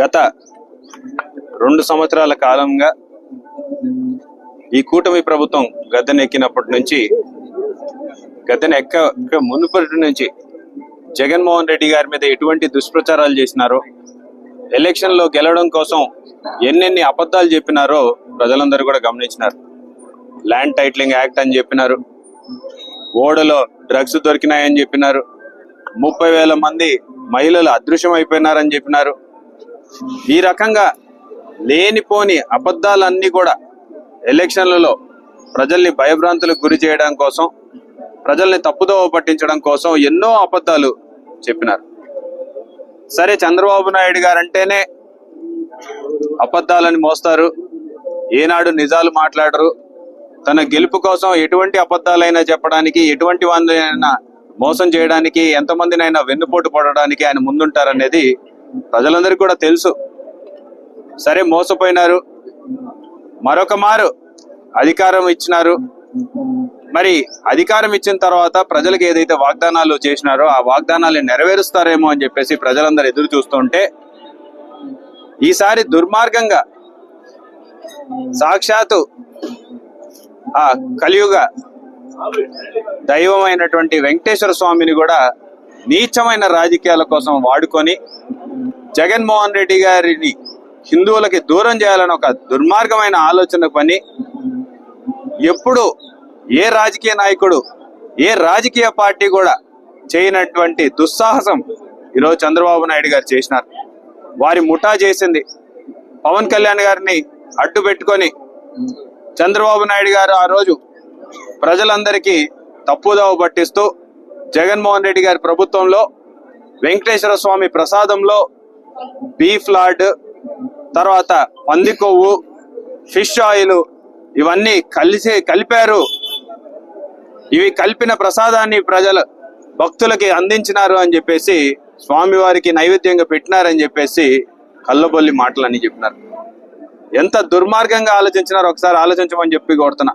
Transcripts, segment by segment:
గత రెండు సంవత్సరాల కాలంగా ఈ కూటమి ప్రభుత్వం గద్దెనెక్కినప్పటి నుంచి గద్దెనెక్క ఎక్క మునుపటి నుంచి జగన్మోహన్ రెడ్డి గారి మీద ఎటువంటి దుష్ప్రచారాలు చేసినారో ఎలక్షన్లో గెలవడం కోసం ఎన్నెన్ని అబద్ధాలు చెప్పినారో ప్రజలందరూ కూడా గమనించినారు. ల్యాండ్ టైటిలింగ్ యాక్ట్ అని చెప్పినారు. ఓడలో డ్రగ్స్ దొరికినాయని చెప్పినారు. ముప్పై వేల మంది మహిళలు అదృశ్యం అయిపోయినారని చెప్పినారు. ఈ రకంగా లేనిపోని అబద్ధాలన్నీ కూడా ఎలక్షన్లలో ప్రజల్ని భయభ్రాంతులకు గురి చేయడం కోసం ప్రజల్ని తప్పుదోవ పట్టించడం కోసం ఎన్నో అబద్ధాలు చెప్పినారు. సరే చంద్రబాబు నాయుడు గారు అంటేనే అబద్ధాలని మోస్తారు. ఏనాడు నిజాలు మాట్లాడరు. తన గెలుపు కోసం ఎటువంటి అబద్ధాలైనా చెప్పడానికి ఎటువంటి వాళ్ళైనా మోసం చేయడానికి ఎంతమందినైనా వెన్నుపోటు పడడానికి ఆయన ముందుంటారనేది ప్రజలందరికీ కూడా తెలుసు. సరే మోసపోయినారు. మరొక మారు అధికారం ఇచ్చినారు. మరి అధికారం ఇచ్చిన తర్వాత ప్రజలకు ఏదైతే వాగ్దానాలు చేసినారో ఆ వాగ్దానాలు నెరవేరుస్తారేమో అని చెప్పేసి ప్రజలందరూ ఎదురు చూస్తుంటే ఈసారి దుర్మార్గంగా సాక్షాత్తు ఆ కలియుగ దైవమైనటువంటి వెంకటేశ్వర స్వామిని కూడా నీచమైన రాజకీయాల కోసం వాడుకొని జగన్మోహన్ రెడ్డి గారిని హిందువులకి దూరం చేయాలని ఒక దుర్మార్గమైన ఆలోచన పని. ఎప్పుడు ఏ రాజకీయ నాయకుడు ఏ రాజకీయ పార్టీ కూడా చేయనటువంటి దుస్సాహసం ఈరోజు చంద్రబాబు నాయుడు గారు చేసినారు. వారి ముఠా చేసింది. పవన్ కళ్యాణ్ గారిని అడ్డు పెట్టుకొని చంద్రబాబు నాయుడు గారు ఆ రోజు ప్రజలందరికీ తప్పుదోవ పట్టిస్తూ జగన్మోహన్ రెడ్డి గారి ప్రభుత్వంలో వెంకటేశ్వర స్వామి ప్రసాదంలో బీఫ్ లాడ్ తర్వాత పంది కొవ్వు ఫిష్ ఆయిల్ ఇవన్నీ కలిసి కలిపారు. ఇవి కలిపిన ప్రసాదాన్ని ప్రజలు భక్తులకి అందించినారు అని చెప్పేసి స్వామివారికి నైవేద్యంగా పెట్టినారని చెప్పేసి కళ్ళబొల్లి మాటలని చెప్పినారు. ఎంత దుర్మార్గంగా ఆలోచించినారో ఒకసారి ఆలోచించమని చెప్పి కొడుతున్నా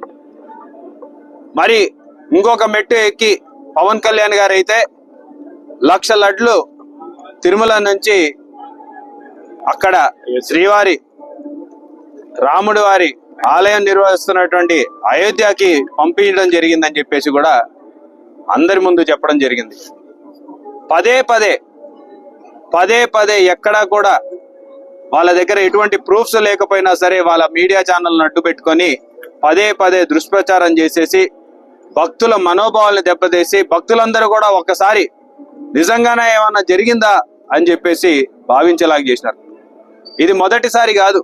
మరి ఇంకొక మెట్టు ఎక్కి పవన్ కళ్యాణ్ గారు అయితే లక్ష లడ్లు తిరుమల నుంచి అక్కడ శ్రీవారి రాముడి వారి ఆలయం నిర్వహిస్తున్నటువంటి అయోధ్యకి పంపించడం జరిగిందని చెప్పేసి కూడా అందరి ముందు చెప్పడం జరిగింది. పదే పదే పదే పదే ఎక్కడా కూడా వాళ్ళ దగ్గర ఎటువంటి ప్రూఫ్స్ లేకపోయినా సరే వాళ్ళ మీడియా ఛానల్ను అడ్డు పెట్టుకొని పదే పదే దుష్ప్రచారం చేసేసి భక్తుల మనోభావాలను దెబ్బతీసి భక్తులందరూ కూడా ఒక్కసారి నిజంగానే ఏమన్నా జరిగిందా అని చెప్పేసి భావించేలాగా చేసినారు. ఇది మొదటిసారి కాదు.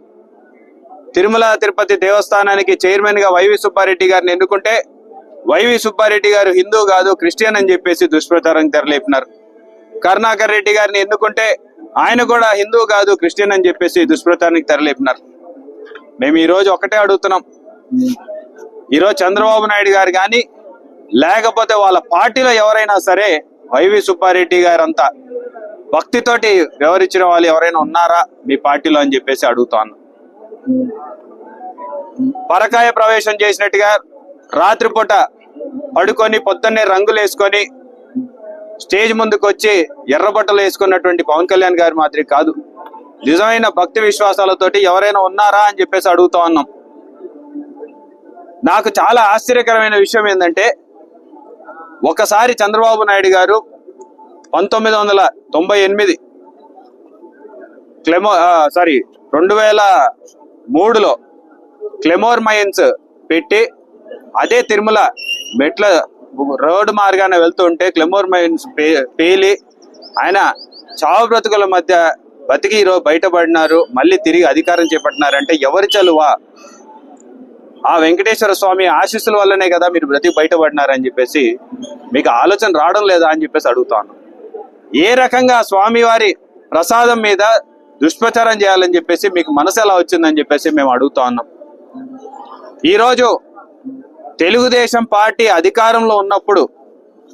తిరుమల తిరుపతి దేవస్థానానికి చైర్మన్గా వైవి సుబ్బారెడ్డి గారిని ఎన్నుకుంటే వైవి సుబ్బారెడ్డి గారు హిందూ కాదు క్రిస్టియన్ అని చెప్పేసి దుష్ప్రచారం తెరలేపినారు. కరుణాకర్ రెడ్డి గారిని ఎన్నుకుంటే ఆయన కూడా హిందూ కాదు క్రిస్టియన్ అని చెప్పేసి దుష్ప్రచారానికి తెరలేపినారు. మేము ఈరోజు ఒకటే అడుగుతున్నాం. ఈరోజు చంద్రబాబు నాయుడు గారు కానీ లేకపోతే వాళ్ళ పార్టీలో ఎవరైనా సరే వైవి సుబ్బారెడ్డి గారంతా భక్తితోటి వ్యవహరించిన వాళ్ళు ఎవరైనా ఉన్నారా? మీ పార్టీలో అని చెప్పేసి అడుగుతాను. పరకాయ ప్రవేశం చేసినట్టుగా రాత్రిపూట పడుకొని పొద్దున్నే రంగులు వేసుకొని స్టేజ్ ముందుకు వచ్చి ఎర్రబట్టలు వేసుకున్నటువంటి పవన్ కళ్యాణ్ గారి మాదిరి కాదు. నిజమైన భక్తి విశ్వాసాలతోటి ఎవరైనా ఉన్నారా అని చెప్పేసి అడుగుతా ఉన్నాం. నాకు చాలా ఆశ్చర్యకరమైన విషయం ఏంటంటే ఒకసారి చంద్రబాబు నాయుడు గారు పంతొమ్మిది వందల తొంభై ఎనిమిది క్లెమో సారీ రెండు వేల మూడులో క్లెమోర్ మైన్స్ పెట్టి అదే తిరుమల మెట్ల రోడ్డు మార్గాన వెళ్తుంటే క్లెమోర్ మైన్స్ పే- పేలి ఆయన చావు బ్రతుకుల మధ్య బతికి ఈరోజు బయటపడినారు మళ్ళీ తిరిగి అధికారం చేపట్టినారంటే ఎవరి చలువా? ఆ వెంకటేశ్వర స్వామి ఆశీస్సుల వల్లనే కదా మీరు బ్రతికి బయటపడినారని చెప్పేసి మీకు ఆలోచన రావడం లేదా అని చెప్పేసి అడుగుతాను. ఏ రకంగా స్వామి వారి ప్రసాదం మీద దుష్ప్రచారం చేయాలని చెప్పేసి మీకు మనసు ఎలా వచ్చిందని చెప్పేసి మేము అడుగుతా ఉన్నాం. ఈరోజు తెలుగుదేశం పార్టీ అధికారంలో ఉన్నప్పుడు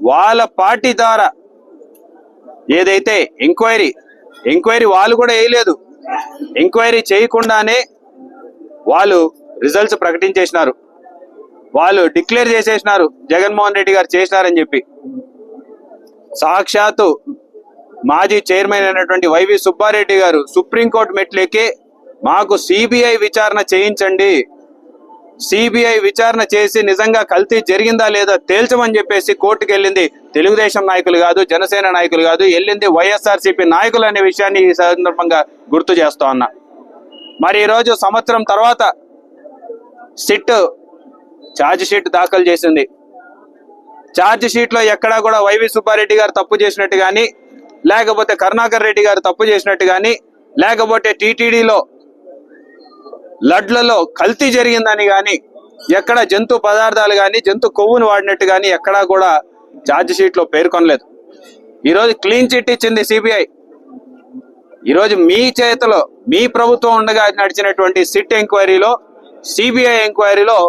వాళ్ళ పార్టీ ద్వారా ఏదైతే ఎంక్వైరీ ఎంక్వైరీ వాళ్ళు కూడా వేయలేదు. ఎంక్వైరీ చేయకుండానే వాళ్ళు రిజల్ట్స్ ప్రకటించేసినారు. వాళ్ళు డిక్లేర్ చేసేసినారు. జగన్మోహన్ రెడ్డి గారు చేసినారని చెప్పి. సాక్షాత్తు మాజీ చైర్మన్ అయినటువంటి వైవి సుబ్బారెడ్డి గారు సుప్రీంకోర్టు మెట్లెక్కి మాకు సిబిఐ విచారణ చేయించండి. సిబిఐ విచారణ చేసి నిజంగా కల్తీ జరిగిందా లేదా తేల్చమని చెప్పేసి కోర్టుకు వెళ్ళింది తెలుగుదేశం నాయకులు కాదు జనసేన నాయకులు కాదు వెళ్ళింది వైఎస్ఆర్సీపీ నాయకులు అనే విషయాన్ని ఈ సందర్భంగా గుర్తు చేస్తా ఉన్నా. మరి ఈరోజు సంవత్సరం తర్వాత సిట్ ఛార్జ్ షీట్ దాఖలు చేసింది. ఛార్జ్ షీట్లో ఎక్కడా కూడా వైవి సుబ్బారెడ్డి గారు తప్పు చేసినట్టు కానీ లేకపోతే కరుణాకర్ రెడ్డి గారు తప్పు చేసినట్టు కానీ లేకపోతే టీటీడీలో లడ్లలో కల్తీ జరిగిందని కానీ ఎక్కడ జంతు పదార్థాలు కానీ జంతు కొవ్వును వాడినట్టు కానీ ఎక్కడా కూడా ఛార్జ్ షీట్లో పేర్కొనలేదు. ఈరోజు క్లీన్ చిట్ ఇచ్చింది సిబిఐ. ఈరోజు మీ చేతిలో మీ ప్రభుత్వం ఉండగా నడిచినటువంటి సిట్ ఎంక్వైరీలో సిబిఐ ఎంక్వైరీలో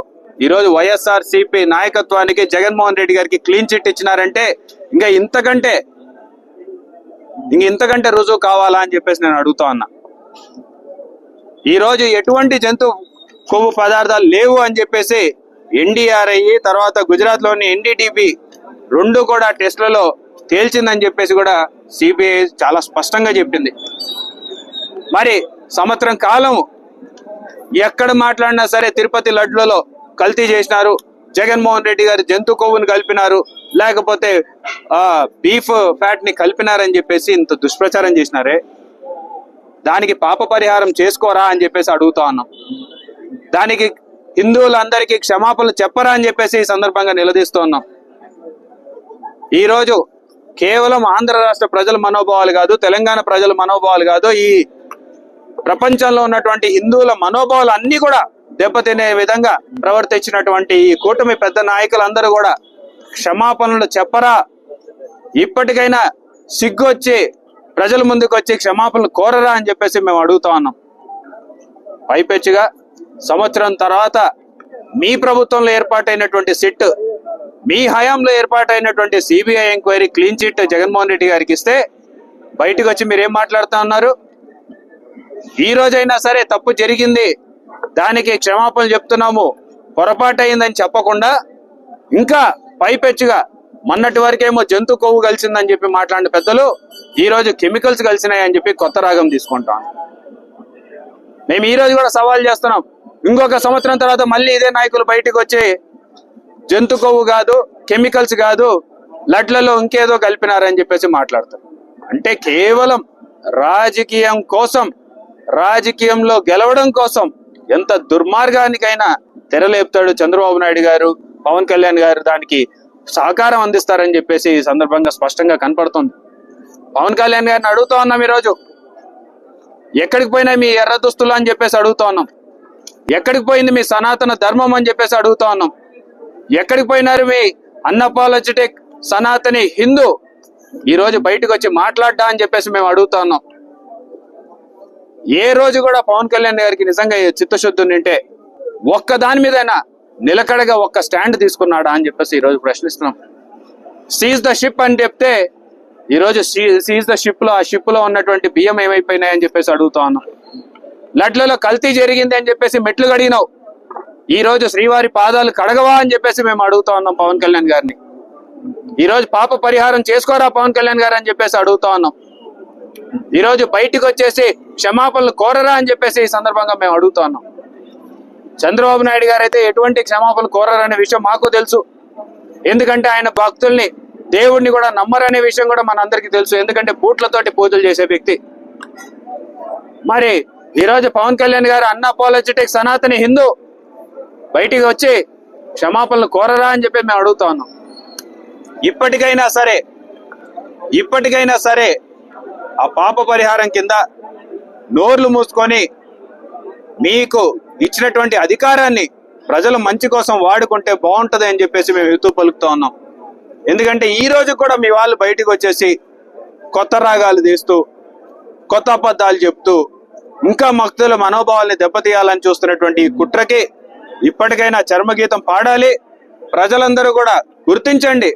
ఈరోజు వైఎస్ఆర్ సిపి నాయకత్వానికి జగన్మోహన్ రెడ్డి గారికి క్లీన్ చిట్ ఇచ్చినారంటే ఇంకా ఇంతకంటే ఇంక ఇంతకంటే రుజువు కావాలా అని చెప్పేసి నేను అడుగుతా ఉన్నా. ఈ రోజు ఎటువంటి జంతు కొవ్వు పదార్థాలు లేవు అని చెప్పేసి ఎన్డీఆర్ఐ తర్వాత గుజరాత్లోని ఎన్డీటీపీ రెండు కూడా టెస్ట్లలో తేల్చిందని చెప్పేసి కూడా సిబిఐ చాలా స్పష్టంగా చెప్పింది. మరి సంవత్సరం కాలం ఎక్కడ మాట్లాడినా సరే తిరుపతి లడ్లలో కల్తీ చేసినారు. జగన్మోహన్ రెడ్డి గారు జంతు కొవ్వును కలిపినారు. లేకపోతే ఆ బీఫ్ ఫ్యాట్ని కలిపినారని చెప్పేసి ఇంత దుష్ప్రచారం చేసినారే. దానికి పాప పరిహారం చేసుకోరా అని చెప్పేసి అడుగుతా ఉన్నాం. దానికి హిందువులందరికీ క్షమాపణలు చెప్పరా అని చెప్పేసి ఈ సందర్భంగా నిలదీస్తూ ఉన్నాం. ఈరోజు కేవలం ఆంధ్ర రాష్ట్ర ప్రజల మనోభావాలు కాదు తెలంగాణ ప్రజల మనోభావాలు కాదు ఈ ప్రపంచంలో ఉన్నటువంటి హిందువుల మనోభావాలు అన్ని కూడా దెబ్బతినే విధంగా ప్రవర్తించినటువంటి ఈ కూటమి పెద్ద నాయకులందరూ కూడా క్షమాపణలు చెప్పరా? ఇప్పటికైనా సిగ్గొచ్చి ప్రజల ముందుకు వచ్చి క్షమాపణలు కోరరా అని చెప్పేసి మేము అడుగుతా ఉన్నాం. పైపెచ్చుగా సంవత్సరం తర్వాత మీ ప్రభుత్వంలో ఏర్పాటైనటువంటి సిట్ మీ హయాంలో ఏర్పాటైనటువంటి CBI enquiry clean chit Jaganmohan Reddy garu ఇస్తే బయటకు వచ్చి మీరు ఏం మాట్లాడుతా ఉన్నారు? ఈ రోజైనా సరే తప్పు జరిగింది. దానికి క్షమాపణలు చెప్తున్నాము. పొరపాటు అయిందని చెప్పకుండా ఇంకా పైపెచ్చుగా మొన్నటి వరకేమో జంతు కొవ్వు కలిసిందని చెప్పి మాట్లాడిన పెద్దలు ఈ రోజు కెమికల్స్ కలిసినాయని చెప్పి కొత్త రాగం తీసుకుంటాం. మేము ఈ రోజు కూడా సవాల్ చేస్తున్నాం. ఇంకొక సంవత్సరం తర్వాత మళ్ళీ ఇదే నాయకులు బయటకు వచ్చి జంతు కొవ్వు కాదు కెమికల్స్ కాదు లడ్లలో ఇంకేదో కలిపినారని చెప్పేసి మాట్లాడతారు. అంటే కేవలం రాజకీయం కోసం రాజకీయంలో గెలవడం కోసం ఎంత దుర్మార్గానికైనా తెరలేపుతాడు చంద్రబాబు నాయుడు గారు పవన్ కళ్యాణ్ గారు. దానికి సహకారం అందిస్తారని చెప్పేసి ఈ సందర్భంగా స్పష్టంగా కనపడుతుంది. పవన్ కళ్యాణ్ గారిని అడుగుతా ఉన్నాం ఈరోజు. ఎక్కడికి పోయినా మీ ఎర్ర దుస్తులు అని చెప్పేసి అడుగుతా ఉన్నాం. ఎక్కడికి పోయింది మీ సనాతన ధర్మం అని చెప్పేసి అడుగుతా ఉన్నాం. ఎక్కడికి పోయినారు మీ అన్నపాలజిటిక్ సనాతని హిందూ? ఈరోజు బయటకు వచ్చి మాట్లాడ్డా అని చెప్పేసి మేము అడుగుతా ఉన్నాం. ఏ రోజు కూడా పవన్ కళ్యాణ్ గారికి నిజంగా చిత్తశుద్ధి ఉంటే ఒక్క దాని మీదైనా నిలకడగా ఒక్క స్టాండ్ తీసుకున్నాడా అని చెప్పేసి ఈరోజు ప్రశ్నిస్తున్నాం. సీజ్ ద షిప్ అని చెప్తే ఈరోజు సీజ్ ద షిప్లో ఆ షిప్లో ఉన్నటువంటి బియ్యం ఏమైపోయినాయని చెప్పేసి అడుగుతా ఉన్నాం. లడ్లలో కల్తీ జరిగింది అని చెప్పేసి మెట్లు కడిగినావు. ఈ రోజు శ్రీవారి పాదాలు కడగవా అని చెప్పేసి మేము అడుగుతా ఉన్నాం పవన్ కళ్యాణ్ గారిని. ఈ రోజు పాప పరిహారం చేసుకోరా పవన్ కళ్యాణ్ గారు అని చెప్పేసి అడుగుతా ఉన్నాం. ఈ రోజు బయటికి వచ్చేసి క్షమాపణలు కోరరా అని చెప్పేసి ఈ సందర్భంగా మేము అడుగుతా ఉన్నాం. చంద్రబాబు నాయుడు గారు అయితే ఎటువంటి క్షమాపణలు కోరరనే విషయం మాకు తెలుసు. ఎందుకంటే ఆయన భక్తుల్ని దేవుడిని కూడా నమ్మరనే విషయం కూడా మనందరికీ తెలుసు. ఎందుకంటే బూట్లతోటి పూజలు చేసే వ్యక్తి. మరి ఈరోజు పవన్ కళ్యాణ్ గారు అన్న అపాలజెటిక్ సనాతని హిందూ బయటికి వచ్చి క్షమాపణలు కోరరా అని చెప్పి మేము అడుగుతా ఉన్నాం. ఇప్పటికైనా సరే ఇప్పటికైనా సరే ఆ పాప పరిహారం కింద నోర్లు మూసుకొని మీకు ఇచ్చినటువంటి అధికారాన్ని ప్రజలు మంచి కోసం వాడుకుంటే బాగుంటుంది అని చెప్పేసి మేము ఎత్తు పలుకుతా ఉన్నాం. ఎందుకంటే ఈ రోజు కూడా మీ వాళ్ళు బయటకు వచ్చేసి కొత్త రాగాలు తీస్తూ కొత్త అబద్ధాలు చెప్తూ ఇంకా భక్తుల మనోభావాల్ని దెబ్బతీయాలని చూస్తున్నటువంటి ఈ కుట్రకి ఇప్పటికైనా చర్మగీతం పాడాలి. ప్రజలందరూ కూడా గుర్తించండి.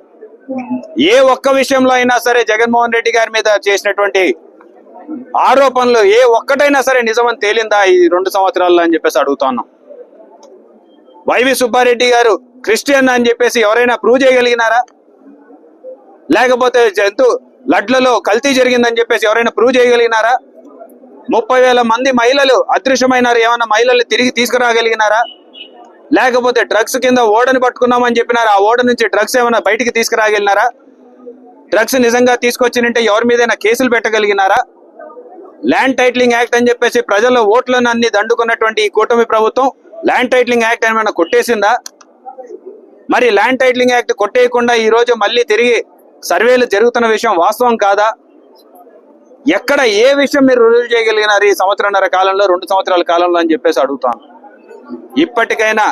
ఏ ఒక్క విషయంలో అయినా సరే జగన్మోహన్ రెడ్డి గారి మీద చేసినటువంటి ఆరోపణలు ఏ ఒక్కటైనా సరే నిజమని తేలిందా ఈ రెండు సంవత్సరాల్లో అని చెప్పేసి అడుగుతున్నాం వైవి సుబ్బారెడ్డి గారు క్రిస్టియన్ అని చెప్పేసి ఎవరైనా ప్రూవ్ చేయగలిగినారా? లేకపోతే జంతు లడ్లలో కల్తీ జరిగిందని చెప్పేసి ఎవరైనా ప్రూవ్ చేయగలిగినారా? ముప్పై వేల మంది మహిళలు అదృశ్యమైనారు ఏమైనా మహిళల్ని తిరిగి తీసుకురాగలిగినారా? లేకపోతే డ్రగ్స్ కింద ఓడని పట్టుకున్నామని చెప్పినారు? ఆ ఓడ నుంచి డ్రగ్స్ ఏమైనా బయటికి తీసుకురాగలిగినారా? డ్రగ్స్ నిజంగా తీసుకొచ్చినంటే ఎవరి మీదైనా కేసులు పెట్టగలిగినారా? ల్యాండ్ టైటిలింగ్ యాక్ట్ అని చెప్పేసి ప్రజల ఓట్లను అన్ని దండుకున్నటువంటి ఈ కూటమి ప్రభుత్వం ల్యాండ్ టైటిలింగ్ యాక్ట్ ఏమైనా కొట్టేసిందా? మరి ల్యాండ్ టైటిలింగ్ యాక్ట్ కొట్టేయకుండా ఈ రోజు మళ్ళీ తిరిగి సర్వేలు జరుగుతున్న విషయం వాస్తవం కాదా? ఎక్కడ ఏ విషయం మీరు రుజువు చేయగలిగినారు ఈ సంవత్సరంన్నర కాలంలో రెండు సంవత్సరాల కాలంలో అని చెప్పేసి అడుగుతాను. ఇప్పటికైనా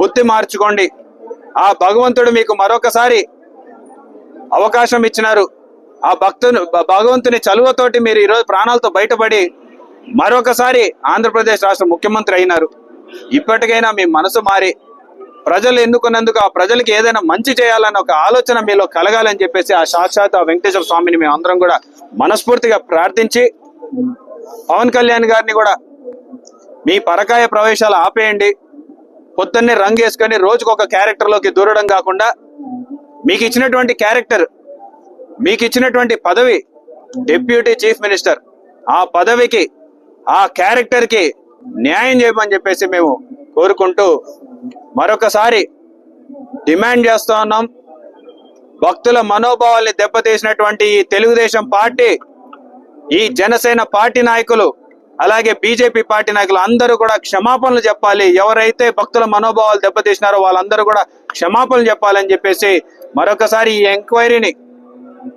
బుద్ధి మార్చుకోండి. ఆ భగవంతుడు మీకు మరొకసారి అవకాశం ఇచ్చినారు. ఆ భక్తుని భగవంతుని చలువతోటి మీరు ఈరోజు ప్రాణాలతో బయటపడి మరొకసారి ఆంధ్రప్రదేశ్ రాష్ట్ర ముఖ్యమంత్రి అయినారు. ఇప్పటికైనా మీ మనసు మారి ప్రజలు ఎన్నుకున్నందుకు ఆ ప్రజలకి ఏదైనా మంచి చేయాలని ఒక ఆలోచన మీలో కలగాలని చెప్పేసి ఆ సాక్షాత్ ఆ వెంకటేశ్వర స్వామిని మేము అందరం కూడా మనస్ఫూర్తిగా ప్రార్థించి పవన్ కళ్యాణ్ గారిని కూడా మీ పరకాయ ప్రవేశాలు ఆపేయండి. పొద్దున్నే రంగు వేసుకొని రోజుకు ఒక క్యారెక్టర్లోకి దూరడం కాకుండా మీకు ఇచ్చినటువంటి క్యారెక్టర్ మీకు ఇచ్చినటువంటి పదవి డిప్యూటీ చీఫ్ మినిస్టర్ ఆ పదవికి ఆ క్యారెక్టర్కి న్యాయం చేయమని చెప్పేసి మేము కోరుకుంటూ మరొకసారి డిమాండ్ చేస్తా ఉన్నాం. భక్తుల మనోభావాల్ని దెబ్బతీసినటువంటి ఈ తెలుగుదేశం పార్టీ ఈ జనసేన పార్టీ నాయకులు అలాగే బీజేపీ పార్టీ నాయకులు అందరూ కూడా క్షమాపణలు చెప్పాలి. ఎవరైతే భక్తుల మనోభావాలు దెబ్బతీసినారో వాళ్ళందరూ కూడా క్షమాపణలు చెప్పాలని చెప్పేసి మరొకసారి ఈ ఎంక్వైరీని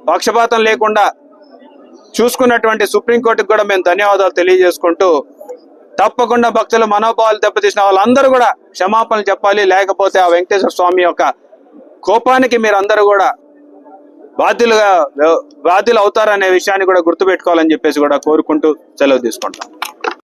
పక్షపాతం లేకుండా చూసుకున్నటువంటి సుప్రీంకోర్టుకు కూడా మేము ధన్యవాదాలు తెలియజేసుకుంటూ తప్పకుండా భక్తుల మనోభావాలు దెబ్బతీసిన వాళ్ళందరూ కూడా క్షమాపణలు చెప్పాలి. లేకపోతే ఆ వెంకటేశ్వర స్వామి యొక్క కోపానికి మీరు కూడా బాధ్యులుగా బాధ్యులు అవుతారనే విషయాన్ని కూడా గుర్తుపెట్టుకోవాలని చెప్పేసి కూడా కోరుకుంటూ సెలవు తీసుకుంటాం